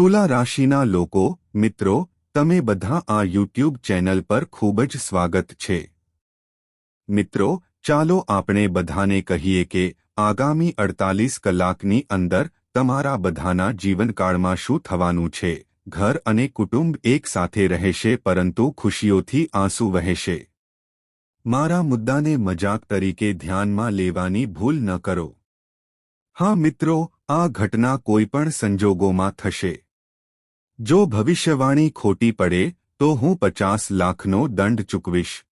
તુલા રાશિના લોકો, મિત્રો, તમે બધા આ યુટ્યુબ ચેનલ પર ખૂબ જ સ્વાગત છે. મિત્રો, ચાલો આપણે બધાને કહીએ કે, આગામી અડતાલીસ કલાકની અંદર, તમારા બધાના જીવનકાળમાં શું થવાનું છે? ઘર અને કુટુંબ એક સાથે રહેશે પરંતુ ખુશીઓથી આંસુ વહેશે. મારા મુદ્દાને મજાક તરીકે ધ્યાનમાં લેવાની ભૂલ ન કરો. હા મિત્રો, આ ઘટના કોઈપણ સંજોગોમાં થશે. જો ભવિષ્યવાણી ખોટી પડે, તો હું પચાસ લાખનો દંડ ચૂકવીશ.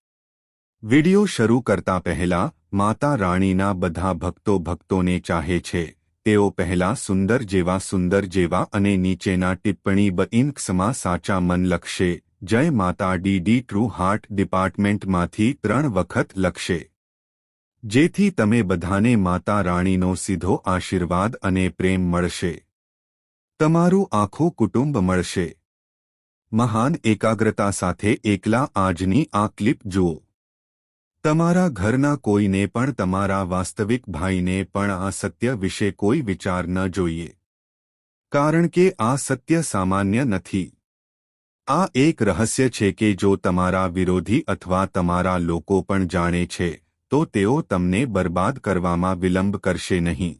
વિડિયો શરૂ કરતા પહેલા, માતા રાણીના બધા ભક્તો ભક્તોને ચાહે છે. તેઓ પહેલા સુંદર જેવા સુંદર જેવા અને નીચેના ટિપ્પણી બઇન્ક્સમાં સાચા મન લખશે. જય માતા ડીડી ટ્રુ હાર્ટ ડિપાર્ટમેન્ટમાંથી ત્રણ વખત લખશે. જેથી તમે બધાને માતા રાણીનો સીધો આશીર્વાદ અને પ્રેમ મળશે. તમારું આખું કુટુંબ મળશે. મહાન એકાગ્રતા સાથે એકલા આજની આ ક્લિપ જુઓ. તમારા ઘરના કોઈને પણ તમારા વાસ્તવિક ભાઈને પણ આ સત્ય વિશે કોઈ વિચાર ન જોઈએ. કારણ કે આ સત્ય સામાન્ય નથી. આ એક રહસ્ય છે કે જો તમારા વિરોધી અથવા તમારા લોકો પણ જાણે છે, તો તેઓ તમને બરબાદ કરવામાં વિલંબ કરશે નહીં.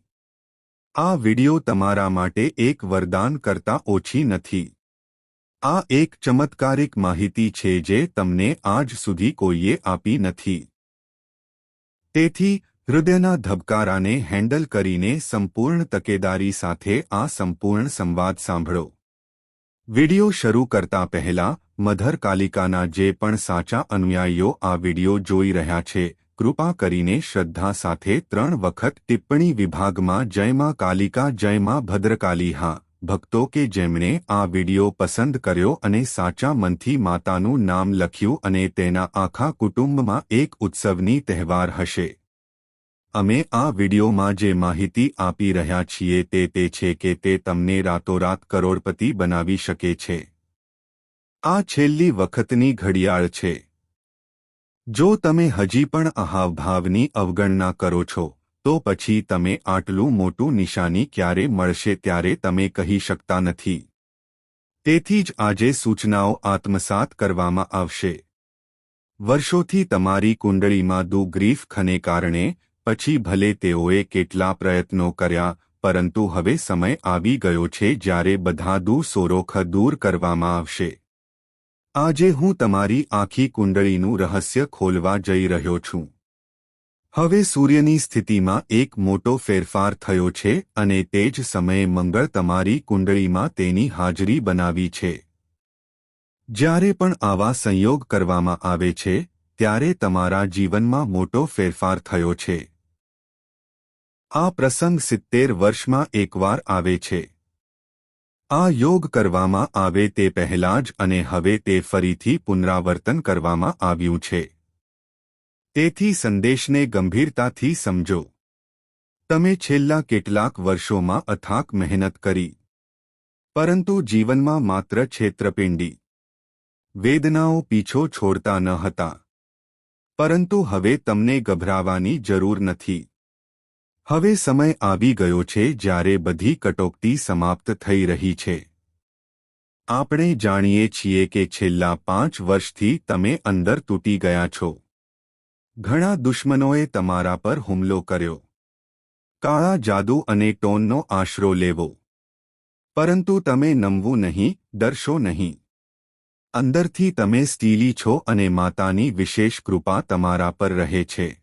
આ વિડિયો તમારા માટે એક વરદાન કરતા ઓછી નથી. આ એક ચમત્કારિક માહિતી છે જે તમને આજ સુધી કોઈએ આપી નથી. તેથી, હૃદયના ધબકારાને હેન્ડલ કરીને સંપૂર્ણ તકેદારી સાથે આ સંપૂર્ણ સંવાદ સાંભળો. વિડિયો શરૂ કરતા પહેલા, મધર કાલિકાના જે પણ સાચા અનુયાયીઓ આ વિડિયો જોઈ રહ્યા છે કૃપા કરીને શ્રદ્ધા સાથે ત્રણ વખત ટિપ્પણી વિભાગમાં જયમાં કાલિકા જયમાં ભદ્રકાલી. હા, ભક્તો કે જેમણે આ વિડિયો પસંદ કર્યો અને સાચા મનથી માતાનું નામ લખ્યું અને તેના આખા કુટુંબમાં એક ઉત્સવની તહેવાર હશે. અમે આ વિડિયોમાં જે માહિતી આપી રહ્યા છીએ તે તે છે કે તે તમને રાતોરાત કરોડપતિ બનાવી શકે છે. આ છેલ્લી વખતની ઘડિયાળ છે. જો તમે હજી પણ અહાવભાવની અવગણના કરો છો, તો પછી તમે આટલું મોટું નિશાની ક્યારે મળશે ત્યારે તમે કહી શકતા નથી. તેથી જ આજે સૂચનાઓ આત્મસાત કરવામાં આવશે. વર્ષોથી તમારી કુંડળીમાં દુ ગ્રીફ ખને કારણે, પછી ભલે તેઓએ કેટલા પ્રયત્નો કર્યા, પરંતુ હવે સમય આવી ગયો છે જ્યારે બધા દુ સોરોખ દૂર કરવામાં આવશે. આજે હું તમારી આખી કુંડળીનું રહસ્ય ખોલવા જઈ રહ્યો છું. હવે સૂર્યની સ્થિતિમાં એક મોટો ફેરફાર થયો છે અને તે જ સમયે મંગળ તમારી કુંડળીમાં તેની હાજરી બનાવી છે. જ્યારે પણ આવા સંયોગ કરવામાં આવે છે, ત્યારે તમારા જીવનમાં મોટો ફેરફાર થયો છે. આ પ્રસંગ સિત્તેર વર્ષમાં એકવાર આવે છે. આ યોગ કરવામાં આવે તે પહેલાં જ અને હવે તે ફરીથી પુનરાવર્તન કરવામાં આવ્યું છે. તેથી સંદેશને ગંભીરતાથી સમજો. તમે છેલ્લા કેટલાક વર્ષોમાં અથાક મહેનત કરી. પરંતુ જીવનમાં માત્ર છેત્રપિંડી. વેદનાઓ પીછો છોડતા ન હતા. પરંતુ હવે તમને ગભરાવાની જરૂર નથી. હવે સમય આવી ગયો છે જ્યારે બધી કટોકટી સમાપ્ત થઈ રહી છે. આપણે જાણીએ છીએ કે છેલ્લા પાંચ વર્ષથી તમે અંદર તૂટી ગયા છો. ઘણા દુશ્મનોએ તમારા પર હુમલો કર્યો. કાળા જાદુ અને ટોનનો આશરો લેવો. પરંતુ તમે નમવું નહીં, ડરશો નહીં. અંદરથી તમે સ્ટીલી છો અને માતાની વિશેષ કૃપા તમારા પર રહે છે.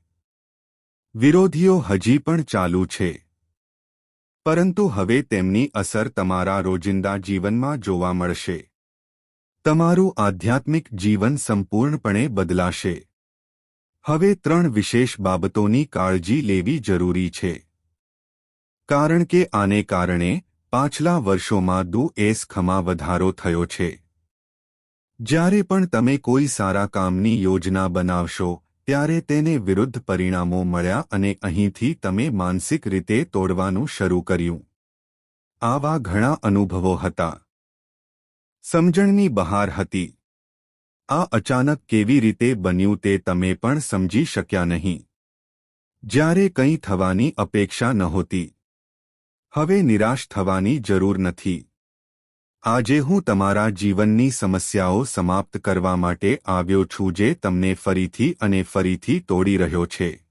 વિરોધીઓ હજી પણ ચાલુ છે. પરંતુ હવે તેમની અસર તમારા રોજિંદા જીવનમાં જોવા મળશે. તમારું આધ્યાત્મિક જીવન સંપૂર્ણપણે બદલાશે. હવે ત્રણ વિશેષ બાબતોની કાળજી લેવી જરૂરી છે. કારણ કે આને કારણે પાછલા વર્ષોમાં દુ એસ ખમા વધારો થયો છે. જ્યારે પણ તમે કોઈ સારા કામની યોજના બનાવશો ત્યારે તેને વિરુદ્ધ પરિણામો મળ્યા અને અહીંથી તમે માનસિક રીતે તોડવાનું શરૂ કર્યું. આવા ઘણા અનુભવો હતા. સમજણની બહાર હતી. આ અચાનક કેવી રીતે બન્યું તે તમે પણ સમજી શક્યા નહીં. જ્યારે કંઈ થવાની અપેક્ષા નહોતી. હવે નિરાશ થવાની જરૂર નથી. આજે હું તમારા જીવનની સમસ્યાઓ સમાપ્ત કરવા માટે આવ્યો છું જે તમને ફરીથી અને ફરીથી તોડી રહ્યો છે.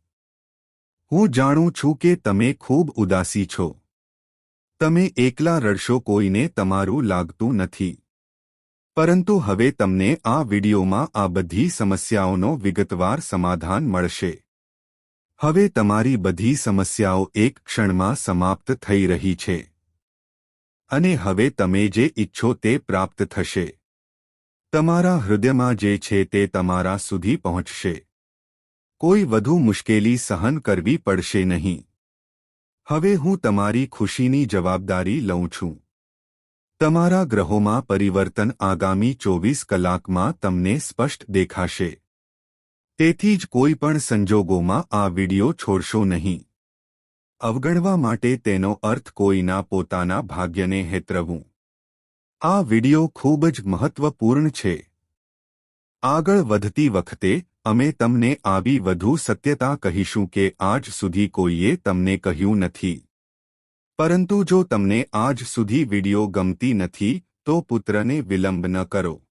હું જાણું છું કે તમે ખૂબ ઉદાસી છો. તમે એકલા રડશો કોઈને તમારું લાગતું નથી. પરંતુ હવે તમને આ વિડિયોમાં આ બધી સમસ્યાઓનો વિગતવાર સમાધાન મળશે. હવે તમારી બધી સમસ્યાઓ એક ક્ષણમાં સમાપ્ત થઈ રહી છે. અને હવે તમે જે ઈચ્છો તે પ્રાપ્ત થશે. તમારા હૃદયમાં જે છે તે તમારા સુધી પહોંચશે. કોઈ વધુ મુશ્કેલી સહન કરવી પડશે નહીં. હવે હું તમારી ખુશીની જવાબદારી લઉં છું. તમારા ગ્રહોમાં પરિવર્તન આગામી ચોવીસ કલાકમાં તમને સ્પષ્ટ દેખાશે. તેથી જ કોઈ પણ સંજોગોમાં આ વિડિયો છોડશો નહીં. અવગણવા માટે તેનો અર્થ કોઈના પોતાના ભાગ્યને હેતરવું. આ વિડિયો ખૂબ જ મહત્વપૂર્ણ છે. આગળ વધતી વખતે, અમે તમને આવી વધુ સત્યતા કહીશું કે આજ સુધી કોઈએ તમને કહ્યું નથી. પરંતુ જો તમને આજ સુધી વિડિયો ગમતી નથી, તો પુત્રને વિલંબ ન કરો.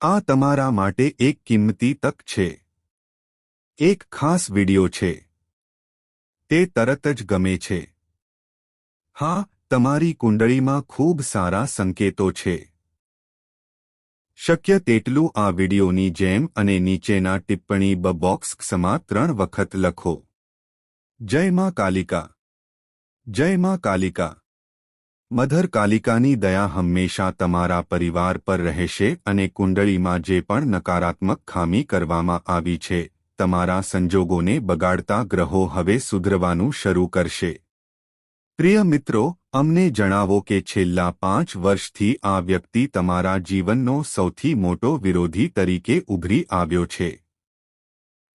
આ તમારા માટે એક કિંમતી તક છે. એક ખાસ વિડિયો છે. તે તરત જ ગમે છે. હા, તમારી કુંડળીમાં ખૂબ સારા સંકેતો છે. શક્ય તેટલું આ વિડીયોની જેમ અને નીચેના ટિપ્પણી બ બોક્સ ત્રણ વખત લખો. જય માં કાલિકા. જય માં કાલિકા. મધર કાલિકાની દયા હંમેશા તમારા પરિવાર પર રહેશે અને કુંડળીમાં જે પણ નકારાત્મક ખામી કરવામાં આવી છે તમારા સંજોગોને બગાડતા ગ્રહો હવે સુધરવાનું શરૂ કરશે. પ્રિય મિત્રો, અમને જણાવો કે છેલ્લા પાંચ વર્ષથી આ વ્યક્તિ તમારા જીવનનો સૌથી મોટો વિરોધી તરીકે ઉભરી આવ્યો છે.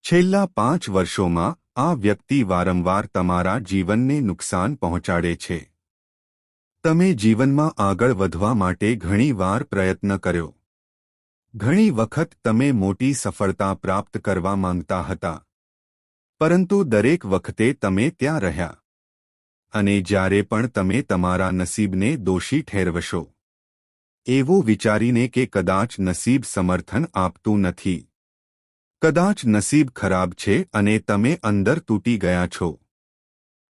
છેલ્લા પાંચ વર્ષોમાં, આ વ્યક્તિ વારંવાર તમારા જીવનને નુકસાન પહોંચાડે છે. તમે જીવનમાં આગળ વધવા માટે ઘણીવાર પ્રયત્ન કર્યો. ઘણી વખત તમે મોટી સફળતા પ્રાપ્ત કરવા માંગતા હતા. પરંતુ દરેક વખતે તમે ત્યાં રહ્યા. અને જ્યારે પણ તમે તમારા નસીબને દોષી ઠેરવશો. એવું વિચારીને કે કદાચ નસીબ સમર્થન આપતું નથી. કદાચ નસીબ ખરાબ છે અને તમે અંદર તૂટી ગયા છો.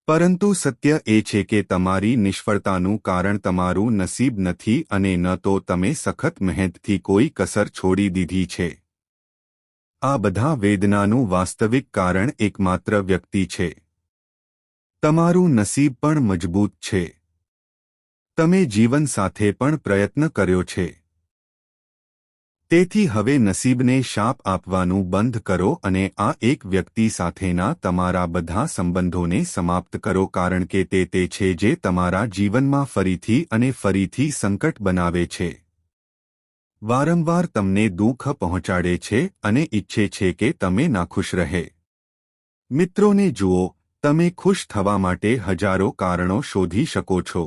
પરંતુ સત્ય એ છે કે તમારી નિષ્ફળતાનું કારણ તમારું નસીબ નથી અને ન તો તમે સખત મહેનતથી કોઈ કસર છોડી દીધી છે. આ બધા વેદનાનું વાસ્તવિક કારણ એકમાત્ર વ્યક્તિ છે. તમારું નસીબ પણ મજબૂત છે. તમે જીવન સાથે પણ પ્રયત્ન કર્યો છે. તેથી હવે નસીબને શાપ આપવાનું બંધ કરો અને આ એક વ્યક્તિ સાથેના તમારા બધા સંબંધોને સમાપ્ત કરો કારણ કે તે તે છે જે તમારા જીવનમાં ફરીથી અને ફરીથી સંકટ બનાવે છે. વારંવાર તમને દુઃખ પહોંચાડે છે અને ઈચ્છે છે કે તમે નાખુશ રહે. મિત્રોને જુઓ, તમે ખુશ થવા માટે હજારો કારણો શોધી શકો છો.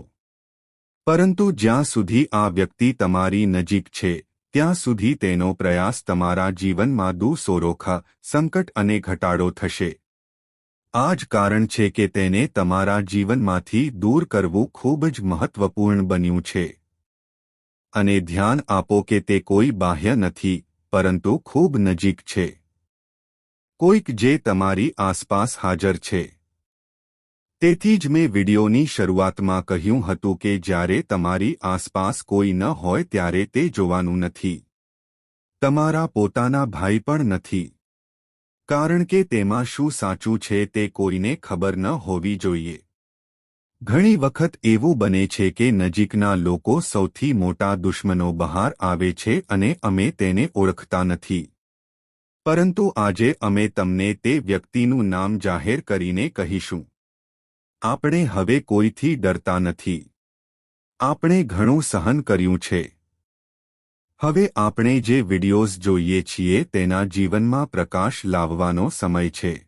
પરંતુ જ્યાં સુધી આ વ્યક્તિ તમારી નજીક છે ત્યાં સુધી તેનો પ્રયાસ તમારા જીવનમાં દુસોરોખા, સંકટ અને ઘટાડો થશે. આ જ કારણ છે કે તેને તમારા જીવનમાંથી દૂર કરવું ખૂબ જ મહત્વપૂર્ણ બન્યું છે. અને ધ્યાન આપો કે તે કોઈ બાહ્ય નથી, પરંતુ ખૂબ નજીક છે. કોઈક જે તમારી આસપાસ હાજર છે. તેથી જ મેં વિડિયોની શરૂઆતમાં કહ્યું હતું કે જ્યારે તમારી આસપાસ કોઈ ન હોય ત્યારે તે જોવાનું નથી. તમારા પોતાના ભાઈ પણ નથી. કારણ કે તેમાં શું સાચું છે તે કોઈને ખબર ન હોવી જોઈએ. ઘણી વખત એવું બને છે કે નજીકના લોકો સૌથી મોટા દુશ્મનો બહાર આવે છે અને અમે તેને ઓળખતા નથી. પરંતુ આજે અમે તમને તે વ્યક્તિનું નામ જાહેર કરીને કહીશું. આપણે હવે કોઈથી ડરતા નથી. આપણે ઘણું સહન કર્યું છે. હવે આપણે જે વિડિયોઝ જોઈએ છીએ તેના જીવનમાં પ્રકાશ લાવવાનો સમય છે.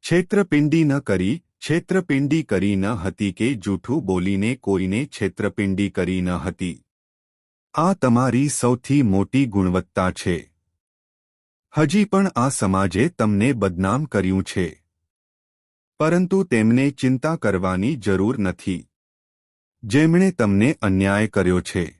છેત્રપિંડી ન કરી, છેત્રપિંડી કરી ન હતી કે જૂઠું બોલીને કોઈને છેત્રપિંડી કરી ન હતી. આ તમારી સૌથી મોટી ગુણવત્તા છે. હજી પણ આ સમાજે તમને બદનામ કર્યું છે. પરંતુ તેમને ચિંતા કરવાની જરૂર નથી. જેમણે તમને અન્યાય કર્યો છે.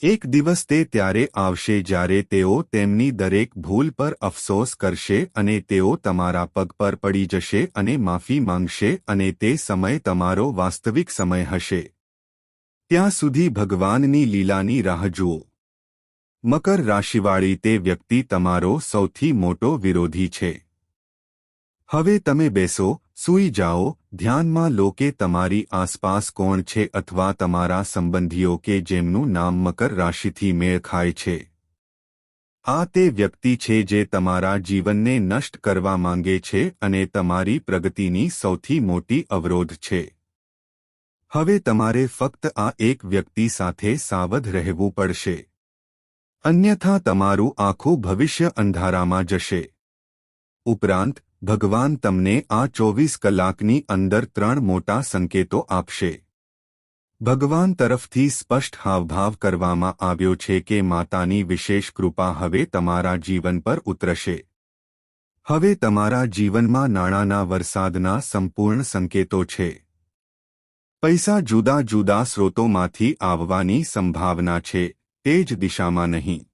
એક દિવસ તે ત્યારે આવશે જ્યારે તેઓ તેમની દરેક ભૂલ પર અફસોસ કરશે અને તેઓ તમારા પગ પર પડી જશે અને માફી માંગશે અને તે સમય તમારો વાસ્તવિક સમય હશે. ત્યાં સુધી ભગવાનની લીલાની રાહ જુઓ. મકર રાશિવાળી તે વ્યક્તિ તમારો સૌથી મોટો વિરોધી છે. હવે તમે બેસો, સૂઈ જાઓ, ધ્યાનમાં લો કે તમારી આસપાસ કોણ છે અથવા તમારા સંબંધીઓ કે જેમનું નામ મકર રાશિથી મેળ ખાય છે. આ તે વ્યક્તિ છે જે તમારા જીવનને નષ્ટ કરવા માંગે છે અને તમારી પ્રગતિની સૌથી મોટી અવરોધ છે. હવે તમારે ફક્ત આ એક વ્યક્તિ સાથે સાવધ રહેવું પડશે. અન્યથા તમારું આખું ભવિષ્ય અંધારામાં જશે. ઉપરાંત ભગવાન તમને આ ચોવીસ કલાકની અંદર ત્રણ મોટા સંકેતો આપશે. ભગવાન તરફથી સ્પષ્ટ હાવભાવ કરવામાં આવ્યો છે કે માતાની વિશેષ કૃપા હવે તમારા જીવન પર ઉતરશે. હવે તમારા જીવનમાં નાણાંના વરસાદના સંપૂર્ણ સંકેતો છે. પૈસા જુદા જુદા સ્રોતોમાંથી આવવાની સંભાવના છે, તે જ દિશામાં નહીં.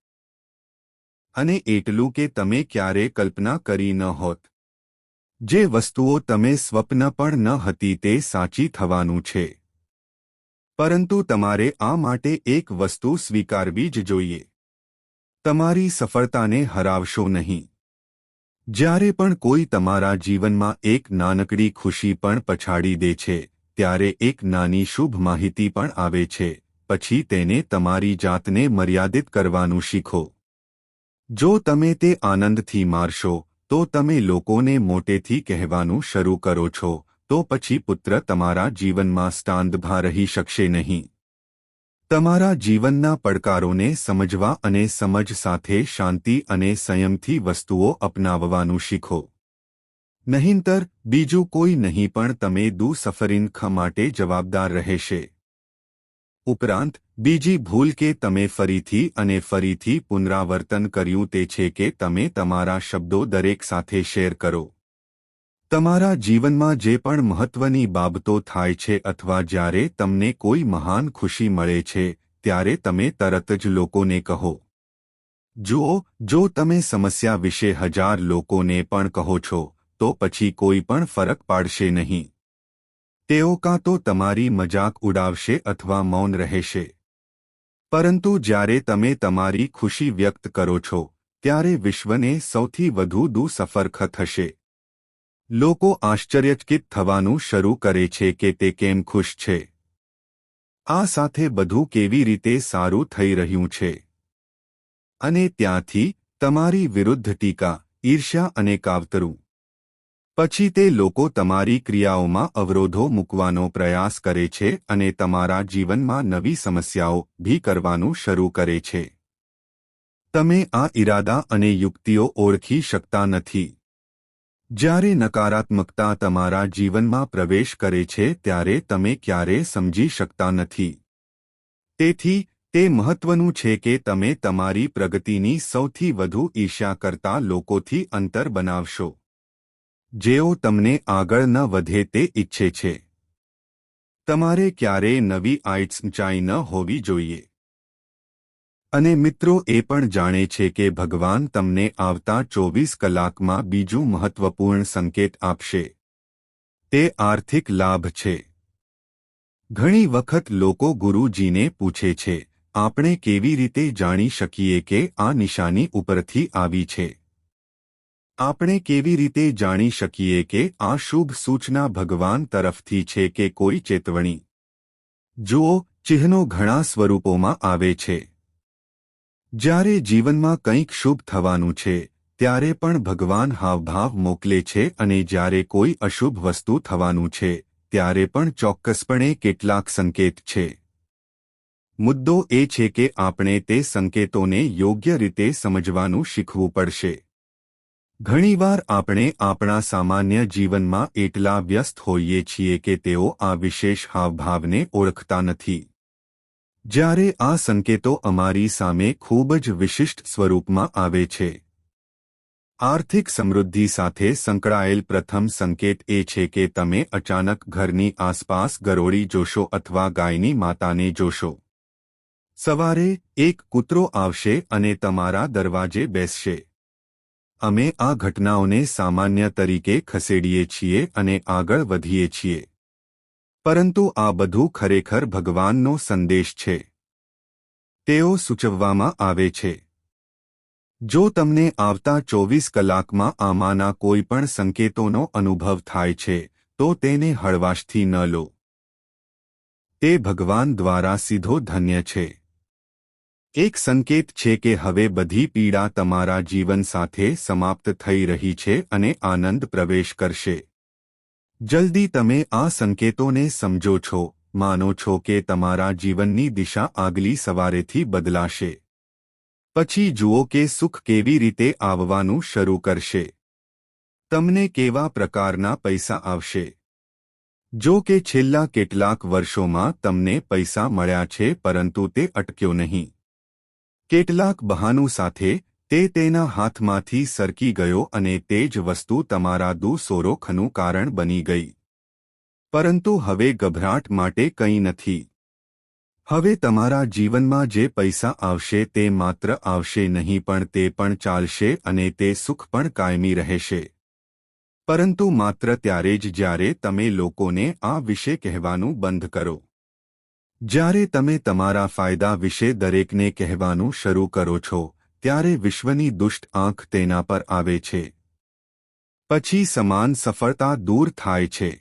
અને એટલું કે તમે ક્યારે કલ્પના કરી ન હોત. જે વસ્તુઓ તમે સ્વપ્ન પણ ન હતી તે સાચી થવાનું છે. પરંતુ તમારે આ માટે એક વસ્તુ સ્વીકારવી જ જોઈએ. તમારી સફળતાને હરાવશો નહીં. જ્યારે પણ કોઈ તમારા જીવનમાં એક નાનકડી ખુશી પણ પછાડી દે છે, ત્યારે એક નાની શુભ માહિતી પણ આવે છે, પછી તેને તમારી જાતને મર્યાદિત કરવાનું શીખો. જો તમે તે આનંદથી મારશો તો તમે લોકોને મોટેથી કહેવાનું શરૂ કરો છો, તો પછી પુત્ર તમારા જીવનમાં સ્ટાંદભા રહી શકશે નહીં. તમારા જીવનના પડકારોને સમજવા અને સમજ સાથે શાંતિ અને સંયમથી વસ્તુઓ અપનાવવાનું શીખો. નહીંતર, બીજું કોઈ નહીં પણ તમે દુ સફરીનખ માટે જવાબદાર રહેશે. ઉપરાંત બીજી ભૂલ કે તમે ફરીથી અને ફરીથી પુનરાવર્તન કર્યું તે છે કે તમે તમારા શબ્દો દરેક સાથે શેર કરો. તમારા જીવનમાં જે પણ મહત્વની બાબતો થાય છે અથવા જ્યારે તમને કોઈ મહાન ખુશી મળે છે, ત્યારે તમે તરત જ લોકોને કહો. જુઓ, જો તમે સમસ્યા વિશે હજાર લોકોને પણ કહો છો, તો પછી કોઈ પણ ફરક પાડશે નહીં. તેઓ કાં તો તમારી મજાક ઉડાવશે અથવા મૌન રહેશે. પરંતુ જ્યારે તમે તમારી ખુશી વ્યક્ત કરો છો, ત્યારે વિશ્વને સૌથી વધુ દુસફરખ થશે. લોકો આશ્ચર્યચકિત થવાનું શરૂ કરે છે કે તે કેમ ખુશ છે. આ સાથે બધું કેવી રીતે સારું થઈ રહ્યું છે? અને ત્યાંથી તમારી વિરુદ્ધ ટીકા, ઈર્ષ્યા અને કાવતરું. પછી તે લોકો તમારી ક્રિયાઓમાં અવરોધો મૂકવાનો પ્રયાસ કરે છે અને તમારા જીવનમાં નવી સમસ્યાઓ ભી કરવાનું શરૂ કરે છે. તમે આ ઇરાદા અને યુક્તિઓ ઓળખી શકતા નથી. જ્યારે નકારાત્મકતા તમારા જીવનમાં પ્રવેશ કરે છે ત્યારે તમે ક્યારે સમજી શકતા નથી. તેથી, તે મહત્વનું છે કે તમે તમારી પ્રગતિની સૌથી વધુ ઈર્ષ્યા કરતા લોકોથી અંતર બનાવશો. જેઓ તમને આગળ ન વધે તે ઈચ્છે છે. તમારે ક્યારેય નવી આઇટ્સ ચાઈ ન હોવી જોઈએ. અને મિત્રો એ પણ જાણે છે કે ભગવાન તમને આવતા ચોવીસ કલાકમાં બીજું મહત્વપૂર્ણ સંકેત આપશે. તે આર્થિક લાભ છે. ઘણી વખત લોકો ગુરુજીને પૂછે છે, આપણે કેવી રીતે જાણી શકીએ કે આ નિશાની ઉપરથી આવી છે? આપણે કેવી રીતે જાણી શકીએ કે આ શુભ સૂચના ભગવાન તરફથી છે કે કોઈ ચેતવણી? જુઓ, ચિહ્નો ઘણા સ્વરૂપોમાં આવે છે. જ્યારે જીવનમાં કંઈક શુભ થવાનું છે, ત્યારે પણ ભગવાન હાવભાવ મોકલે છે અને જ્યારે કોઈ અશુભ વસ્તુ થવાનું છે, ત્યારે પણ ચોક્કસપણે કેટલાક સંકેત છે. મુદ્દો એ છે કે આપણે તે સંકેતોને યોગ્ય રીતે સમજવાનું શીખવું પડશે. ઘણીવાર આપણે આપણા સામાન્ય જીવનમાં એટલા વ્યસ્ત હોઈએ છીએ કે તેઓ આ વિશેષ હાવભાવને ઓળખતા નથી. જ્યારે આ સંકેતો અમારી સામે ખૂબ જ વિશિષ્ટ સ્વરૂપમાં આવે છે. આર્થિક સમૃદ્ધિ સાથે સંકળાયેલ પ્રથમ સંકેત એ છે કે તમે અચાનક ઘરની આસપાસ ગરોળી જોશો અથવા ગાયની માતાને જોશો. સવારે એક કૂતરો આવશે અને તમારા દરવાજે બેસશે. અમે આ ઘટનાઓને સામાન્ય તરીકે ખસેડીએ છીએ અને આગળ વધીએ છીએ. પરંતુ આ બધું ખરેખર ભગવાનનો સંદેશ છે. તેઓ સૂચવવામાં આવે છે. જો તમને આવતા ચોવીસ કલાકમાં આમાંના કોઈ પણ સંકેતોનો અનુભવ થાય છે, તો તેને હળવાશથી ન લો. તે ભગવાન દ્વારા સીધો ધન્ય છે. એક સંકેત છે કે હવે બધી પીડા તમારા જીવન સાથે સમાપ્ત થઈ રહી છે અને આનંદ પ્રવેશ કરશે. જલ્દી તમે આ સંકેતોને સમજો છો, માનો છો કે તમારા જીવનની દિશા આગલી સવારેથી બદલાશે. પછી જુઓ કે સુખ કેવી રીતે આવવાનું શરૂ કરશે. તમને કેવા પ્રકારના પૈસા આવશે? જો કે છેલ્લા કેટલાક વર્ષોમાં તમને પૈસા મળ્યા છે, પરંતુ તે અટક્યો નહીં. કેટલાક બહાનું સાથે, તે તેના હાથમાંથી સરકી ગયો અને તે જ વસ્તુ તમારા દુસોરોખનું કારણ બની ગઈ. પરંતુ હવે ગભરાટ માટે કંઈ નથી. હવે તમારા જીવનમાં જે પૈસા આવશે તે માત્ર આવશે નહીં પણ તે પણ ચાલશે અને તે સુખ પણ કાયમી રહેશે. પરંતુ માત્ર ત્યારે જ જ્યારે તમે લોકોને આ વિશે કહેવાનું બંધ કરો. જ્યારે તમે તમારા ફાયદા વિશે દરેકને કહેવાનું શરૂ કરો છો, ત્યારે વિશ્વની દુષ્ટ આંખ તેના પર આવે છે. પછી સમાન સફળતા દૂર થાય છે.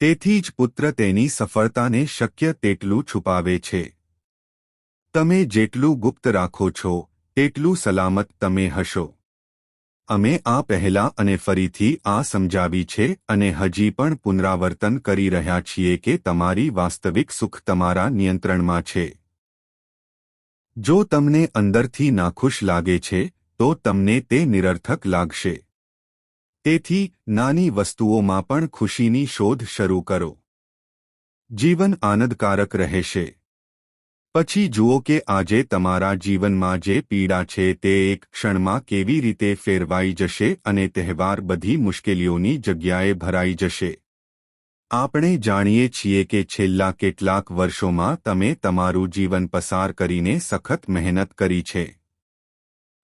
તેથી જ પુત્ર તેની સફળતાને શક્ય તેટલું છુપાવે છે. તમે જેટલું ગુપ્ત રાખો છો, તેટલું સલામત તમે હશો. અમે આ પહેલા અને ફરીથી આ સમજાવી છે અને હજી પણ પુનરાવર્તન કરી રહ્યા છીએ કે તમારી વાસ્તવિક સુખ તમારા નિયંત્રણમાં છે. જો તમને અંદરથી નાખુશ લાગે છે, તો તમને તે નિરર્થક લાગશે. તેથી, નાની વસ્તુઓમાં પણ ખુશીની શોધ શરૂ કરો. જીવન આનંદકારક રહેશે. પછી જુઓ કે આજે તમારા જીવનમાં જે પીડા છે તે એક ક્ષણમાં કેવી રીતે ફેરવાઈ જશે અને તહેવાર બધી મુશ્કેલીઓની જગ્યાએ ભરાઈ જશે. આપણે જાણીએ છીએ કે છેલ્લા કેટલાક વર્ષોમાં તમે તમારું જીવન પસાર કરીને સખત મહેનત કરી છે.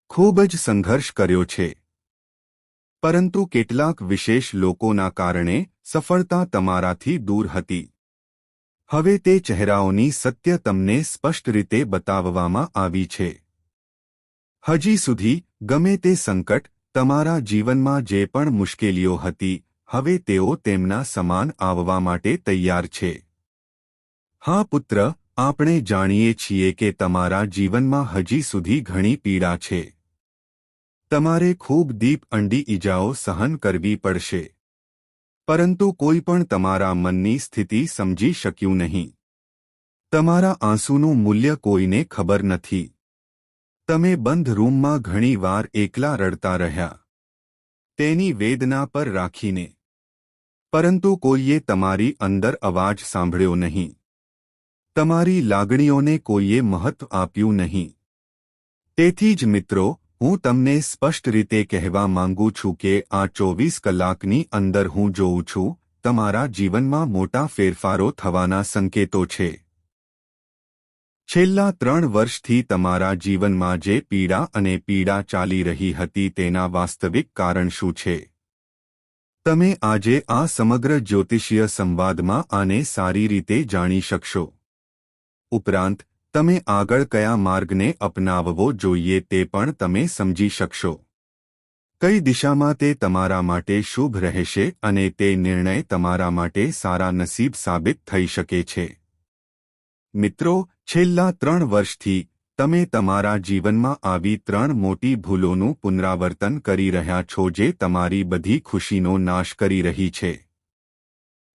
ખૂબ જ સંઘર્ષ કર્યો છે. પરંતુ કેટલાક વિશેષ લોકોના કારણે સફળતા તમારાથી દૂર હતી. હવે તે ચહેરાઓની સત્ય તમને સ્પષ્ટ રીતે બતાવવામાં આવી છે. હજી સુધી, ગમે તે સંકટ, તમારા જીવનમાં જે પણ મુશ્કેલીઓ હતી, હવે તેઓ તેમના સમાન આવવા માટે તૈયાર છે. હા, પુત્ર, આપણે જાણીએ છીએ કે તમારા જીવનમાં હજી સુધી ઘણી પીડા છે. તમારે ખૂબ દીપ અંડી ઈજાઓ સહન કરવી પડશે. પરંતુ કોઈ પણ તમારા મનની સ્થિતિ સમજી શક્યું નહીં. તમારા આંસુનું મૂલ્ય કોઈને ખબર નથી. તમે બંધ રૂમમાં ઘણીવાર એકલા રડતા રહ્યા. તેની વેદના પર રાખીને. પરંતુ કોઈએ તમારી અંદર અવાજ સાંભળ્યો નહીં. તમારી લાગણીઓને કોઈએ મહત્વ આપ્યું નહીં. તેથી જ મિત્રો હું તમને સ્પષ્ટ રીતે કહેવા માંગુ છું કે આ ચોવીસ કલાકની અંદર હું જોઉં છું, તમારા જીવનમાં મોટા ફેરફારો થવાના સંકેતો છે. છેલ્લા ત્રણ વર્ષથી તમારા જીવનમાં જે પીડા અને પીડા ચાલી રહી હતી તેના વાસ્તવિક કારણ શું છે? તમે આજે આ સમગ્ર જ્યોતિષીય સંવાદમાં આને સારી રીતે જાણી શકશો. ઉપરાંત તમે આગળ કયા માર્ગને અપનાવવો જોઈએ તે પણ તમે સમજી શકશો. કઈ દિશામાં તે તમારા માટે શુભ રહેશે અને તે નિર્ણય તમારા માટે સારા નસીબ સાબિત થઈ શકે છે. મિત્રો, છેલ્લા ત્રણ વર્ષથી તમે તમારા જીવનમાં આવી ત્રણ મોટી ભૂલોનું પુનરાવર્તન કરી રહ્યા છો જે તમારી બધી ખુશીનો નાશ કરી રહી છે.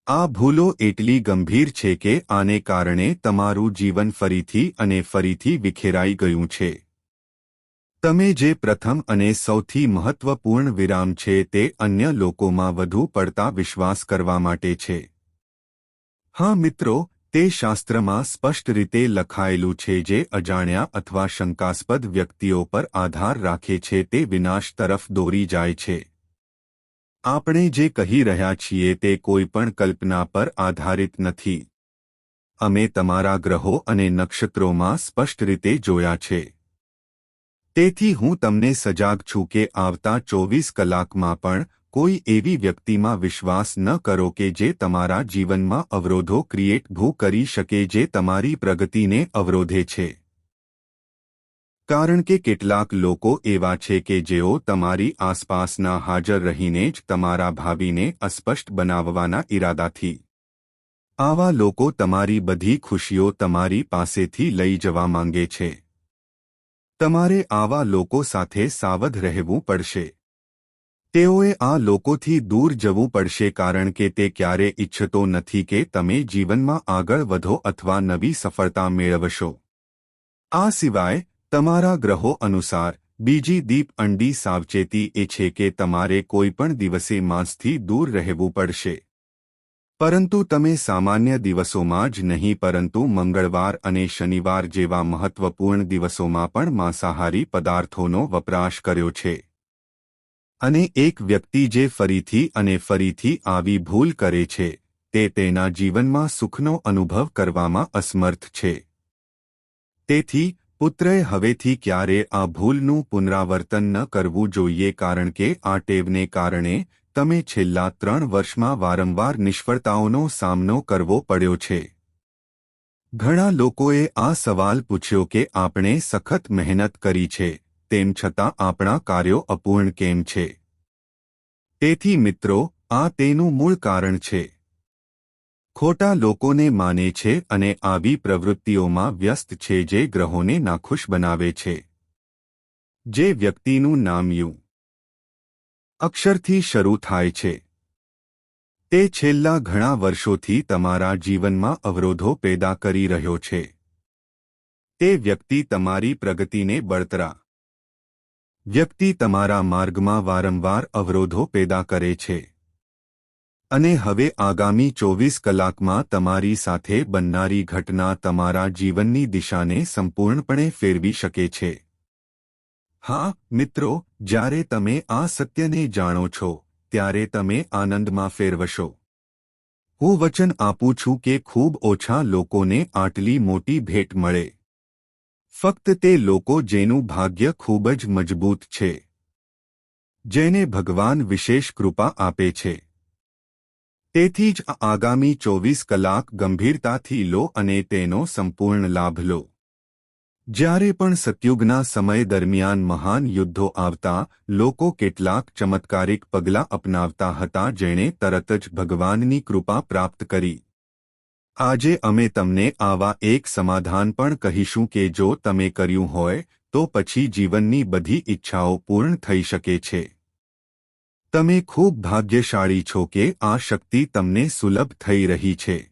આ ભૂલો એટલી ગંભીર છે કે આને કારણે તમારું જીવન ફરીથી અને ફરીથી વિખેરાઈ ગયું છે. તમે જે પ્રથમ અને સૌથી મહત્વપૂર્ણ વિરામ છે તે અન્ય લોકોમાં વધુ પડતા વિશ્વાસ કરવા માટે છે. હા મિત્રો, તે શાસ્ત્રમાં સ્પષ્ટ રીતે લખાયેલું છે જે અજાણ્યા અથવા શંકાસ્પદ વ્યક્તિઓ પર આધાર રાખે છે તે વિનાશ તરફ દોરી જાય છે. આપણે જે કહી રહ્યા છીએ તે કોઈ પણ કલ્પના પર આધારિત નથી. અમે તમારા ગ્રહો અને નક્ષત્રોમાં સ્પષ્ટ રીતે જોયા છે. તેથી હું તમને સજાગ છું કે આવતા ચોવીસ કલાકમાં પણ કોઈ એવી વ્યક્તિમાં વિશ્વાસ ન કરો કે જે તમારા જીવનમાં અવરોધો ક્રિએટ ભૂ કરી શકે જે તમારી પ્રગતિને અવરોધે છે. કારણ કે કેટલાક લોકો એવા છે કે જેઓ તમારી આસપાસના હાજર રહીને જ તમારા ભાવિને અસ્પષ્ટ બનાવવાના ઇરાદાથી આવા લોકો તમારી બધી ખુશીઓ તમારી પાસેથી લઈ જવા માંગે છે. તમારે આવા લોકો સાથે સાવધ રહેવું પડશે. તેઓએ આ લોકોથી દૂર જવું પડશે કારણ કે તે ક્યારે ઇચ્છતો નથી કે તમે જીવનમાં આગળ વધો અથવા નવી સફળતા મેળવશો. આ સિવાય તમારા ગ્રહો અનુસાર, બીજી દીપ અંડી સાવચેતી એ છે કે તમારે કોઈપણ દિવસે માંસથી દૂર રહેવું પડશે. પરંતુ તમે સામાન્ય દિવસોમાં જ નહીં, પરંતુ મંગળવાર અને શનિવાર જેવા મહત્વપૂર્ણ દિવસોમાં પણ માંસાહારી પદાર્થોનો વપરાશ કર્યો છે. અને એક વ્યક્તિ જે ફરીથી અને ફરીથી આવી ભૂલ કરે છે, તે તેના જીવનમાં સુખનો અનુભવ કરવામાં અસમર્થ છે. તેથી પુત્રએ હવેથી ક્યારે આ ભૂલનું પુનરાવર્તન ન કરવું જોઈએ કારણ કે આ ટેવને કારણે તમે છેલ્લા ત્રણ વર્ષમાં વારંવાર નિષ્ફળતાઓનો સામનો કરવો પડ્યો છે. ઘણા લોકોએ આ સવાલ પૂછ્યો કે આપણે સખત મહેનત કરી છે, તેમ છતાં આપણા કાર્યો અપૂર્ણ કેમ છે? તેથી મિત્રો, આ તેનું મૂળ કારણ છે. ખોટા લોકોને માને છે અને આવી પ્રવૃત્તિઓમાં વ્યસ્ત છે જે ગ્રહોને નાખુશ બનાવે છે. જે વ્યક્તિનું નામ યુ. અક્ષરથી શરૂ થાય છે. તે છેલ્લા ઘણા વર્ષોથી તમારા જીવનમાં અવરોધો પેદા કરી રહ્યો છે. તે વ્યક્તિ તમારી પ્રગતિને બળતરા વ્યક્તિ તમારા માર્ગમાં વારંવાર અવરોધો પેદા કરે છે. અને હવે આગામી ચોવીસ કલાકમાં તમારી સાથે બનનારી ઘટના તમારા જીવનની દિશાને સંપૂર્ણપણે ફેરવી શકે છે. હા, મિત્રો, જ્યારે તમે આ સત્યને જાણો છો, ત્યારે તમે આનંદમાં ફેરવશો. હું વચન આપું છું કે ખૂબ ઓછા લોકોને આટલી મોટી ભેટ મળે. ફક્ત તે લોકો જેનું ભાગ્ય ખૂબ જ મજબૂત છે. જેને ભગવાન વિશેષ કૃપા આપે છે. તેથી જ આગામી ચોવીસ કલાક ગંભીરતાથી લો અને તેનો સંપૂર્ણ લાભ લો. જ્યારે પણ સતયુગના સમય દરમિયાન મહાન યુદ્ધો આવતા, લોકો કેટલાક ચમત્કારિક પગલાં અપનાવતા હતા જેણે તરત જ ભગવાનની કૃપા પ્રાપ્ત કરી. આજે અમે તમને આવા એક સમાધાન પણ કહીશું કે જો તમે કર્યું હોય, તો પછી જીવનની બધી ઈચ્છાઓ પૂર્ણ થઈ શકે છે. તમે ખૂબ ભાગ્યશાળી છો કે આ શક્તિ તમને સુલભ થઈ રહી છે.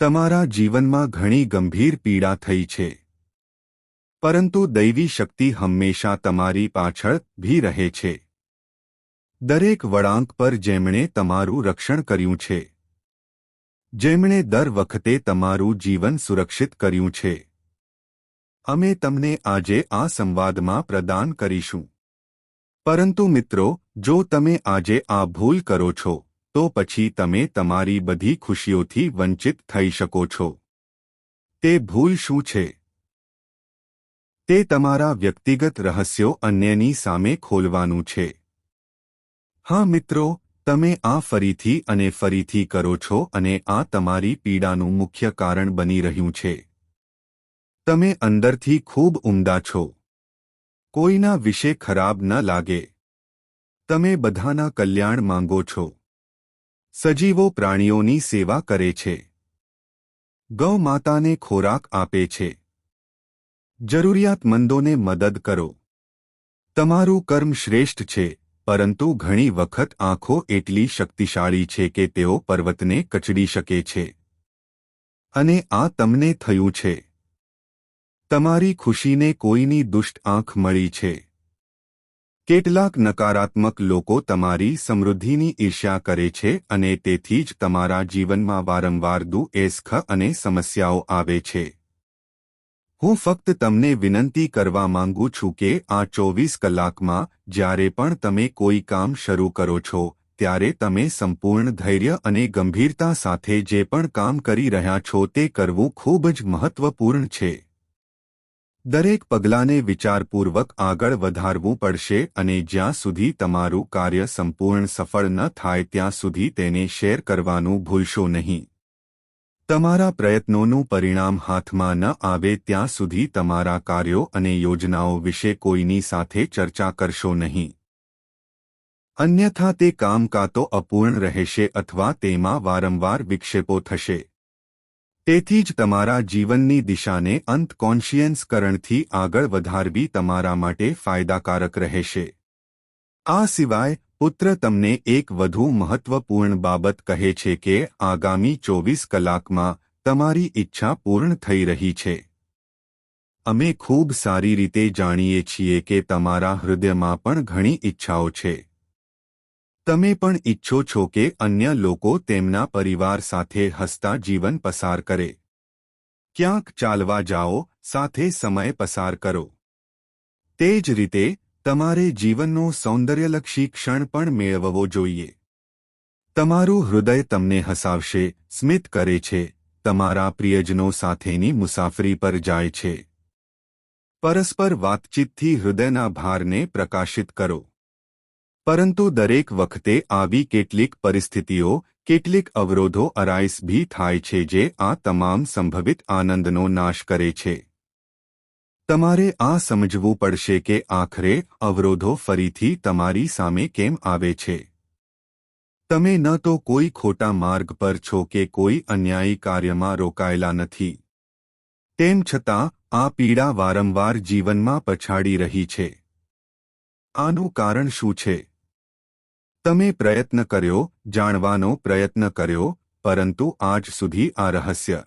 તમારા જીવનમાં ઘણી ગંભીર પીડા થઈ છે. પરંતુ દૈવી શક્તિ હંમેશા તમારી પાછળ ભી રહે છે. દરેક વળાંક પર જેમણે તમારું રક્ષણ કર્યું છે. જેમણે દર વખતે તમારું જીવન સુરક્ષિત કર્યું છે. અમે તમને આજે આ સંવાદમાં પ્રદાન કરીશું. પરંતુ મિત્રો, જો તમે આજે આ ભૂલ કરો છો, તો પછી તમે તમારી બધી ખુશીઓથી વંચિત થઈ શકો છો. તે ભૂલ શું છે? તે તમારા વ્યક્તિગત રહસ્યો અન્યની સામે ખોલવાનું છે. હા મિત્રો, તમે આ ફરીથી અને ફરીથી કરો છો અને આ તમારી પીડાનું મુખ્ય કારણ બની રહ્યું છે. તમે અંદરથી ખૂબ ઉમદા છો. કોઈના વિશે ખરાબ ન લાગે. તમે બધાના કલ્યાણ માંગો છો. સજીવો પ્રાણીઓની સેવા કરે છે. ગૌ માતાને ખોરાક આપે છે. જરૂરિયાતમંદોને મદદ કરો. તમારું કર્મ શ્રેષ્ઠ છે, પરંતુ ઘણી વખત આંખો એટલી શક્તિશાળી છે કે તેઓ પર્વતને કચડી શકે છે. અને આ તમને થયું છે. તમારી ખુશીને કોઈની દુષ્ટ આંખ મળી છે. કેટલાક નકારાત્મક લોકો તમારી સમૃદ્ધિની ઈર્ષ્યા કરે છે અને તેથી જ તમારા જીવનમાં વારંવાર દુએસ્ખ અને સમસ્યાઓ આવે છે. હું ફક્ત તમને વિનંતી કરવા માંગુ છું કે આ ચોવીસ કલાકમાં જ્યારે પણ તમે કોઈ કામ શરૂ કરો છો, ત્યારે તમે સંપૂર્ણ ધૈર્ય અને ગંભીરતા સાથે જે પણ કામ કરી રહ્યા છો તે કરવું ખૂબ જ મહત્વપૂર્ણ છે. દરેક પગલાંને વિચારપૂર્વક આગળ વધારવું પડશે અને જ્યાં સુધી તમારું કાર્ય સંપૂર્ણ સફળ ન થાય ત્યાં સુધી તેને શેર કરવાનું ભૂલશો નહીં. તમારા પ્રયત્નોનું પરિણામ હાથમાં ન આવે ત્યાં સુધી તમારા કાર્યો અને યોજનાઓ વિશે કોઈની સાથે ચર્ચા કરશો નહીં. અન્યથા તે કામ કાં તો અપૂર્ણ રહેશે અથવા તેમાં વારંવાર વિક્ષેપો થશે. તેથી જ તમારા જીવનની દિશાને અંત કોન્શિયન્સકરણથી આગળ વધારવી તમારા માટે ફાયદાકારક રહેશે. આ સિવાય, પુત્ર તમને એક વધુ મહત્વપૂર્ણ બાબત કહે છે કે, આગામી ચોવીસ કલાકમાં તમારી ઈચ્છા પૂર્ણ થઈ રહી છે. અમે ખૂબ સારી રીતે જાણીએ છીએ કે તમારા હૃદયમાં પણ ઘણી ઈચ્છાઓ છે. તમે પણ ઈચ્છો છો કે અન્ય લોકો તેમના પરિવાર સાથે હસતા જીવન પસાર કરે. ક્યાંક ચાલવા જાઓ, સાથે સમય પસાર કરો. તે જ રીતે, તમારે જીવનનો સૌંદર્યલક્ષી ક્ષણ પણ મેળવવો જોઈએ. તમારું હૃદય તમને હસાવશે, સ્મિત કરે છે, તમારા પ્રિયજનો સાથેની મુસાફરી પર જાય છે. પરસ્પર વાતચીતથી હૃદયના ભારને પ્રકાશિત કરો. પરંતુ દરેક વખતે આવી કેટલીક પરિસ્થિતિઓ, કેટલીક અવરોધો અરાઈસ ભી થાય છે જે આ તમામ સંભવિત આનંદનો નાશ કરે છે. તમારે આ સમજવું પડશે કે આખરે અવરોધો ફરીથી તમારી સામે કેમ આવે છે. તમે ન તો કોઈ ખોટા માર્ગ પર છો કે કોઈ અન્યાયી કાર્યમાં રોકાયેલા નથી. તેમ છતાં, આ પીડા વારંવાર જીવનમાં પછાડી રહી છે. આનું કારણ શું છે? તમે પ્રયત્ન કર્યો જાણવાનો પ્રયત્ન કર્યો પરંતુ આજ સુધી આ રહસ્ય